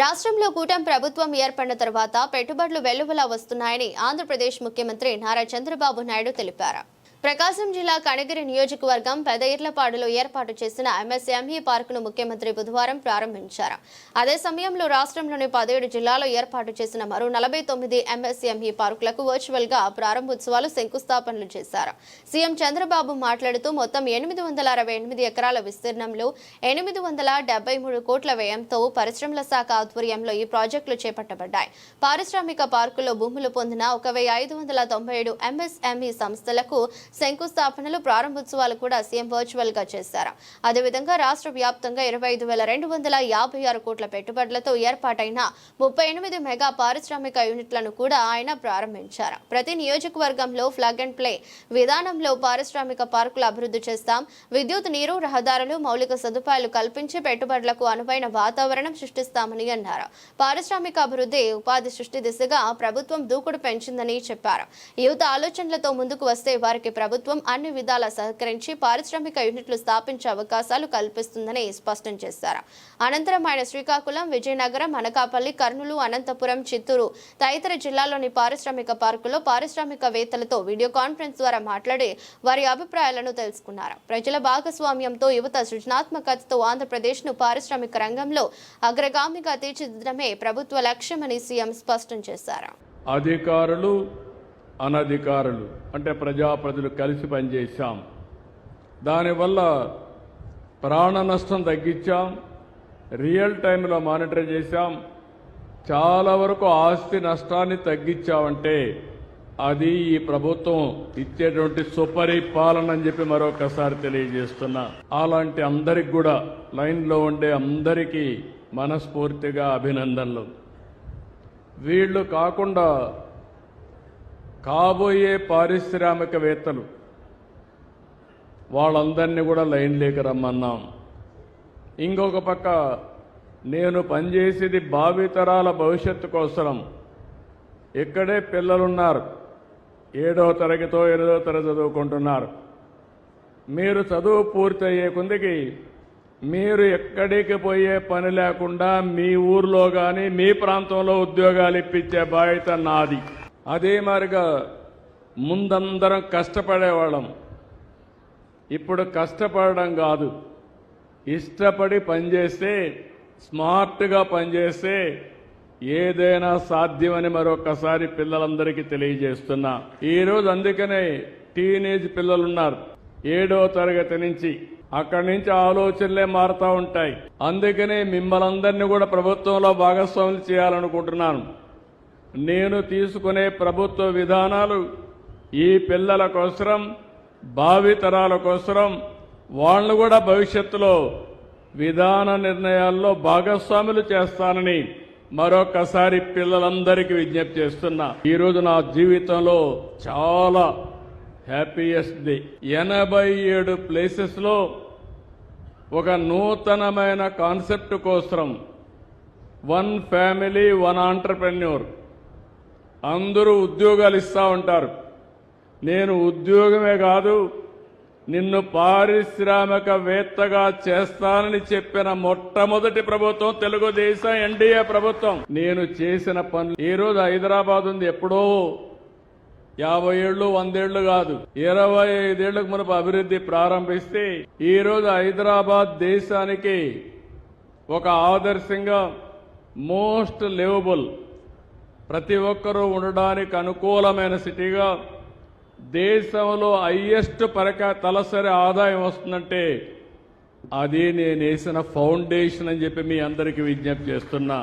రాష్ట్రంలో కూటమి ప్రభుత్వం ఏర్పడిన తర్వాత పెట్టుబడులు వెల్లువలా వస్తున్నాయని ఆంధ్రప్రదేశ్ ముఖ్యమంత్రి నారా చంద్రబాబు నాయుడు తెలిపారు. ప్రకాశం జిల్లా కనగిరి నియోజకవర్గం పెదయిర్లపాడులో ఏర్పాటు చేసిన ఎంఎస్ఎంఈ పార్కును ముఖ్యమంత్రి బుధవారం ప్రారంభించారు. అదే సమయంలో రాష్ట్రంలోని పదిహేడు జిల్లాలో ఏర్పాటు చేసిన మరో నలభై తొమ్మిది ఎంఎస్ఎంఈ పార్కులకు వర్చువల్గా ప్రారంభోత్సవాలు శంకుస్థాపనలు చేశారు. సీఎం చంద్రబాబు మాట్లాడుతూ మొత్తం ఎనిమిది వందల అరవై ఎనిమిది ఎకరాల విస్తీర్ణంలో ఎనిమిది వందల డెబ్బై మూడు కోట్ల వ్యయంతో పరిశ్రమల శాఖ ఆధ్వర్యంలో ఈ ప్రాజెక్టులు చేపట్టబడ్డాయి. పారిశ్రామిక పార్కులో భూములు పొందిన ఒక వెయ్యి ఐదు వందల తొంభై ఏడు ఎంఎస్ఎంఈ సంస్థలకు శంకుస్థాపనలు ప్రారంభోత్సవాలు కూడా సీఎం వర్చువల్గా చేశారు. అదేవిధంగా రాష్ట్ర వ్యాప్తంగా ఇరవై ఐదు వేల రెండు వందల యాభై ఆరు కోట్ల పెట్టుబడులతో ఏర్పాటైన ముప్పై ఎనిమిది మెగా పారిశ్రామిక యూనిట్లను కూడా ఆయన ప్రారంభించారు. ప్రతి నియోజకవర్గంలో ఫ్లగ్ అండ్ ప్లే విధానంలో పారిశ్రామిక పార్కులు అభివృద్ధి చేస్తాం. విద్యుత్ నీరు రహదారులు మౌలిక సదుపాయాలు కల్పించి పెట్టుబడులకు అనువైన వాతావరణం సృష్టిస్తామని అన్నారు. పారిశ్రామిక అభివృద్ధి ఉపాధి సృష్టి దిశగా ప్రభుత్వం దూకుడు పెంచిందని చెప్పారు. యువత ఆలోచనలతో ముందుకు వస్తే వారికి ప్రభుత్వం అన్ని విధాలా సహకరించి పారిశ్రామిక యూనిట్లు స్థాపించే అవకాశాలు కల్పిస్తుందని స్పష్టం చేశారు. అనంతరం ఆయన శ్రీకాకుళం విజయనగరం అనకాపల్లి కర్నూలు అనంతపురం చిత్తూరు తదితర జిల్లాల్లోని పారిశ్రామిక పార్కులో పారిశ్రామికవేత్తలతో వీడియో కాన్ఫరెన్స్ ద్వారా మాట్లాడి వారి అభిప్రాయాలను తెలుసుకున్నారు. ప్రజల భాగస్వామ్యంతో యువత సృజనాత్మకతతో ఆంధ్రప్రదేశ్ను పారిశ్రామిక రంగంలో అగ్రగామిగా తీర్చిదిద్దడమే ప్రభుత్వ లక్ష్యమని సీఎం స్పష్టం చేశారు. అధికారులు అనధికారులు అంటే ప్రజాప్రజలు కలిసి పనిచేశాం. దానివల్ల ప్రాణ నష్టం తగ్గించాం రియల్ టైంలో మానిటర్ చేశాం. చాలా వరకు ఆస్తి నష్టాన్ని తగ్గించామంటే అది ఈ ప్రభుత్వం ఇచ్చేటువంటి సుపరిపాలన అని చెప్పి మరొకసారి తెలియజేస్తున్నా. అలాంటి అందరికి కూడా లైన్లో ఉండే అందరికీ మనస్ఫూర్తిగా అభినందనలు. వీళ్ళు కాకుండా కాబోయే పారిశ్రామికవేత్తలు వాళ్ళందరినీ కూడా లైన్లోకి రమ్మన్నాం. ఇంకొక పక్క నేను పనిచేసేది భావితరాల భవిష్యత్తు కోసం ఇక్కడే పిల్లలున్నారు. ఏడో తరగతో ఎనిమిదో తరగతి చదువుకుంటున్నారు. మీరు చదువు పూర్తయ్యే కొందికి మీరు ఎక్కడికి పోయే పని లేకుండా మీ ఊర్లో కానీ మీ ప్రాంతంలో ఉద్యోగాలు ఇప్పించే బాధ్యత నాది. అదే మారిగా ముందందరం కష్టపడేవాళ్ళం. ఇప్పుడు కష్టపడడం కాదు. ఇష్టపడి పనిచేస్తే స్మార్ట్గా పనిచేస్తే ఏదైనా సాధ్యమని మరొకసారి పిల్లలందరికీ తెలియజేస్తున్నా. ఈరోజు అందుకనే టీనేజ్ పిల్లలు ఉన్నారు ఏడో తరగతి నుంచి. అక్కడి నుంచి ఆలోచనలే మారుతూ ఉంటాయి. అందుకనే మిమ్మల్ని అందరినీ కూడా ప్రభుత్వంలో భాగస్వాములు చేయాలనుకుంటున్నాను. నేను తీసుకునే ప్రభుత్వ విధానాలు ఈ పిల్లల కోసరం భావితరాల కోసరం వాళ్ళను కూడా భవిష్యత్తులో విధాన నిర్ణయాల్లో భాగస్వాములు చేస్తానని మరొకసారి పిల్లలందరికీ విజ్ఞప్తి చేస్తున్నా. ఈరోజు నా జీవితంలో చాలా హ్యాపీయెస్ట్ డే ఎనభై ఏడు ప్లేసెస్లో ఒక నూతనమైన కాన్సెప్ట్ కోసం వన్ ఫ్యామిలీ వన్ ఆంటర్ప్రెన్యూర్ అందరూ ఉద్యోగాలు ఇస్తా ఉంటారు. నేను ఉద్యోగమే కాదు నిన్ను పారిశ్రామికవేత్తగా చేస్తానని చెప్పిన మొట్టమొదటి ప్రభుత్వం తెలుగుదేశం ఎన్డీఏ ప్రభుత్వం. నేను చేసిన పనులు ఈ రోజు హైదరాబాద్ ఉంది ఎప్పుడో యాభై ఏళ్ళు వందేళ్ళు కాదు. ఇరవై ఐదేళ్ళకు మనకు అభివృద్ధి ప్రారంభిస్తే ఈ రోజు హైదరాబాద్ దేశానికి ఒక ఆదర్శంగా మోస్ట్ లివబుల్ ప్రతి ఒక్కరూ ఉండడానికి అనుకూలమైన సిటీగా దేశంలో హైయెస్ట్ పరక తలసరి ఆదాయం వస్తుందంటే అది నేను వేసిన ఫౌండేషన్ అని చెప్పి మీ అందరికీ విజ్ఞప్తి చేస్తున్నా.